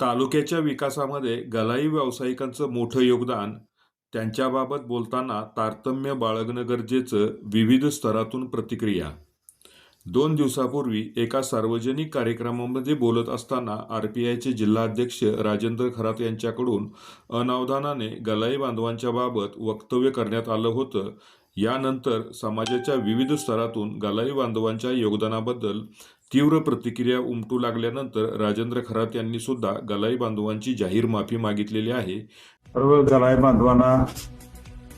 तालुक्याच्या विकासामध्ये गलाई व्यावसायिकांचं मोठं योगदान त्यांच्याबाबत बोलताना तारतम्य बाळगणं गरजेचं विविध स्तरातून प्रतिक्रिया. दोन दिवसापूर्वी एका सार्वजनिक कार्यक्रमामध्ये बोलत असताना आर पी आयचे जिल्हाध्यक्ष राजेंद्र खरात यांच्याकडून अनावधानाने गलाई बांधवांच्या बाबत वक्तव्य करण्यात आलं होतं. यानंतर समाजाच्या विविध स्तरातून गलाई बांधवांच्या योगदानाबद्दल तीव्र प्रतिक्रिया उमटू लागल्यानंतर राजेंद्र खरात यांनी सुद्धा गलाई बांधवांची जाहीर माफी मागितलेली आहे. सर्व गलाय बांधवांना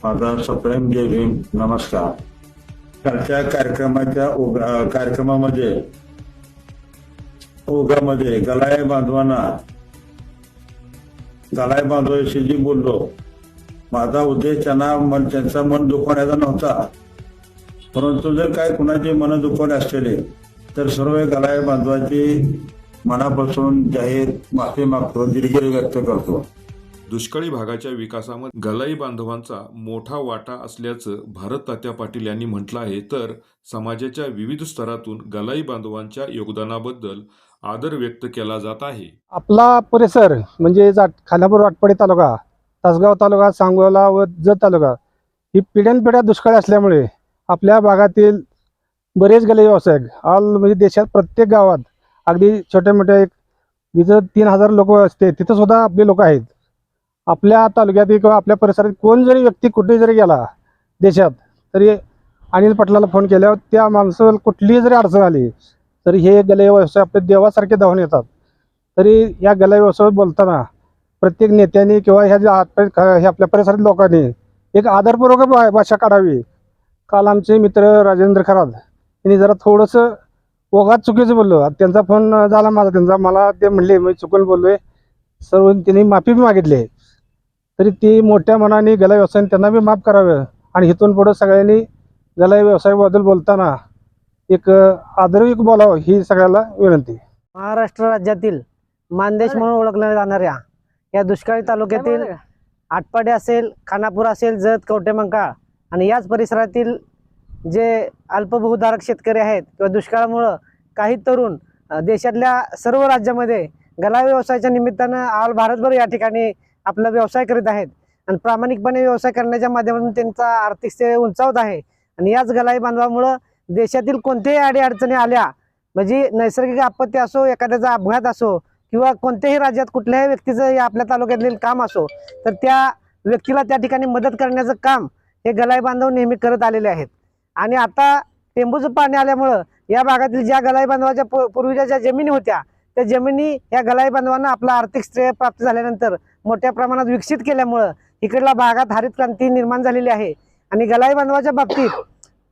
माझा सप्रेम जय भीम नमस्कार. कालच्या कार्यक्रमाच्या कार्यक्रमामध्ये ओघामध्ये गलाय बांधवांना गलाय बांधवाशी जी बोललो माझा उद्देश त्यांना मन त्यांचा मन दुखवण्याचा नव्हता. परंतु जर काय कुणाचे मन दुखवले असलेले तर सर्व गलाय बांधवाची मनापासून जाहीर माफी मागतो दिलगिरी व्यक्त करतो. दुष्काळी भागाच्या विकासामध्ये गलाई बांधवांचा मोठा वाटा असल्याचं भारत तात्या पाटील यांनी म्हटलं आहे. तर समाजाच्या विविध स्तरातून गलाई बांधवांच्या योगदानाबद्दल आदर व्यक्त केला जात आहे. आपला परिसर म्हणजे जाट खानापूर वाटपाडी तालुका तासगाव तालुका सांगोला व जत तालुका ही पिढ्यानपिढ्या दुष्काळी असल्यामुळे आपल्या भागातील बरेच गेले व्यवसाय ऑल म्हणजे देशात प्रत्येक गावात अगदी छोट्या मोठ्या एक जिथं तीन हजार लोक असते तिथं सुद्धा आपले लोक आहेत. आपल्या तालुक्यात किंवा आपल्या परिसरात कोण जरी व्यक्ती कुठे जरी गेला देशात तरी अनिल पटलाला फोन केल्यावर त्या माणसाला कुठलीही जरी अडचण आली तरी हे गले व्यवसाय आपले देवासारखे धावून येतात. तरी या गला व्यवसायावर बोलताना प्रत्येक नेत्यांनी किंवा ह्या ज्या हे आपल्या परिसरातील लोकांनी एक आदरपूर्वक भा- भाषा काढावी. काल आमचे मित्र राजेंद्र खरात यांनी जरा थोडंसं ओघात चुकीचं बोललो. त्यांचा फोन झाला माझा. त्यांचा मला ते म्हणले मी चुकून बोललोय. सर्व त्यांनी माफी बी मागितली. तरी ती मोठ्या मनाने गला व्यवसायाने त्यांना बी माफ करावं. आणि इथून पुढं सगळ्यांनी गला व्यवसायाबद्दल बोलताना एक आदरयुक्त बोलावं ही सगळ्याला विनंती. महाराष्ट्र राज्यातील मानदेश म्हणून ओळखल्या जाणाऱ्या या दुष्काळी तालुक्यातील आटपाडी असेल खानापूर असेल जत कवटेमंकाळ आणि याच परिसरातील जे अल्पभूधारक शेतकरी आहेत किंवा दुष्काळामुळं काही तरुण देशातल्या सर्व राज्यामध्ये गला व्यवसायाच्या निमित्तानं आल भारतभर या ठिकाणी आपला व्यवसाय करीत आहेत. आणि प्रामाणिकपणे व्यवसाय करण्याच्या माध्यमातून त्यांचा आर्थिक स्थिती उंचावत आहे. आणि याच गलाई बांधवामुळं देशातील कोणत्याही अडीअडचणी आल्या म्हणजे नैसर्गिक आपत्ती असो एखाद्याचा अपघात असो किंवा कोणत्याही राज्यात कुठल्याही व्यक्तीचं या आपल्या तालुक्यातील काम असो तर त्या व्यक्तीला त्या ठिकाणी मदत करण्याचं काम हे गलाई बांधव नेहमी करत आलेले आहेत. आणि आता टेंबूचं पाणी आल्यामुळं या भागातील ज्या गलाई बांधवाच्या पूर्वीच्या ज्या जमिनी होत्या त्या जमिनी या गलाई बांधवांना आपला आर्थिक श्रेय प्राप्त झाल्यानंतर मोठ्या प्रमाणात विकसित केल्यामुळं इकडल्या भागात हरित क्रांती निर्माण झालेली आहे. आणि गलाई बांधवाच्या बाबतीत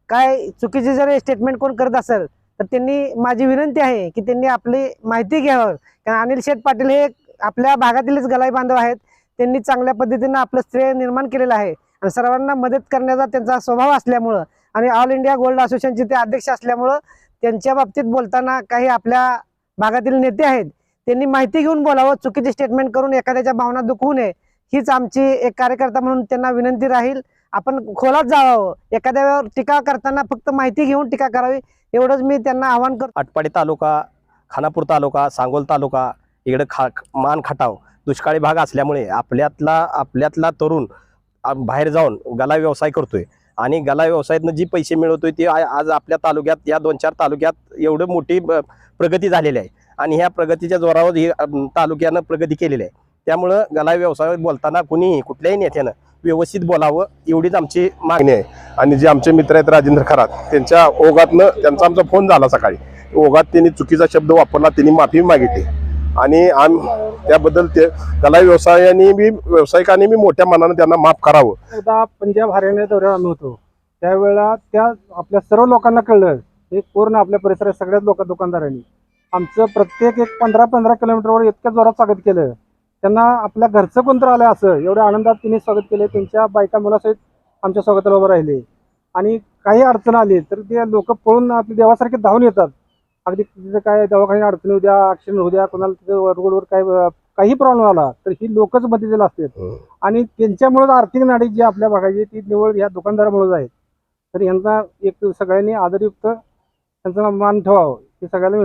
काय चुकीचे जर स्टेटमेंट कोण करत असेल तर त्यांनी माझी विनंती आहे की त्यांनी आपली माहिती घ्यावं. कारण अनिल शेठ पाटील हे आपल्या भागातीलच गलाई बांधव आहेत. त्यांनी चांगल्या पद्धतीनं आपलं श्रेय निर्माण केलेलं आहे. आणि सर्वांना मदत करण्याचा त्यांचा स्वभाव असल्यामुळं आणि ऑल इंडिया गोल्ड असोसिएशनचे ते अध्यक्ष असल्यामुळं त्यांच्या बाबतीत बोलताना काही आपल्या भागातील नेते आहेत त्यांनी माहिती घेऊन बोलावं चुकीचे स्टेटमेंट करून एखाद्याच्या भावना दुखवू नये हीच आमची एक कार्यकर्ता म्हणून त्यांना विनंती राहील. आपण खोलात जावं एखाद्यावर टीका करताना फक्त माहिती घेऊन टीका करावी एवढंच मी त्यांना आवाहन करतो. आटपाडी तालुका खानापूर तालुका सांगोल तालुका इकडे खा मान खटाव दुष्काळी भाग असल्यामुळे आपल्यातला आपल्यातला तरुण बाहेर जाऊन गला व्यवसाय करतोय. आणि गला व्यवसायातनं जी पैसे मिळवतोय ते आज आपल्या तालुक्यात या दोन चार तालुक्यात एवढं मोठी प्रगती झालेली आहे. आणि ह्या प्रगतीच्या जोरावर ही तालुक्यानं प्रगती केलेली आहे. त्यामुळं गला व्यवसायात बोलताना कुणीही कुठल्याही नेत्यानं व्यवस्थित बोलावं एवढीच आमची मागणी आहे. आणि जे आमचे मित्र आहेत राजेंद्र खरात त्यांच्या ओघातनं त्यांचा आमचा फोन झाला सकाळी. ओघात त्यांनी चुकीचा शब्द वापरला त्यांनी माफी मागितली. आणि आम त्याबद्दल ते त्याला व्यवसायाने बी व्यावसायिकाने बी मोठ्या मनानं त्यांना माफ करावं. एकदा पंजाब हरियाणा दौऱ्यावर आम्ही होतो. त्यावेळेला त्या आपल्या सर्व लोकांना कळलं हे पूर्ण आपल्या परिसरात सगळ्याच लोक दुकानदारांनी. आमचं प्रत्येक एक पंधरा पंधरा किलोमीटरवर इतक्या जोरात स्वागत केलं. त्यांना आपल्या घरचं कोणतं आलं असं एवढ्या आनंदात तिने स्वागत केले त्यांच्या बायका मुलासहित आमच्या स्वागताला उभं राहिले. आणि काही अडचण आली तर ते लोक पळून आपल्या देवासारखे धावून येतात. अगदी तिथे काय दवाखान्यात अडचणी उद्या ऍक्सिडेंट होऊ द्या कोणाला तिथे रोडवर काय काही प्रॉब्लेम आला तर ही लोकच मदतीला असतात. आणि त्यांच्यामुळेच आर्थिक नाडी जी आपल्या भागाची ती निवड ह्या दुकानदारामुळेच आहे. तर यांचा एक सगळ्यांनी आदरयुक्त त्यांचा मान ठेवावं हे सगळ्यांना.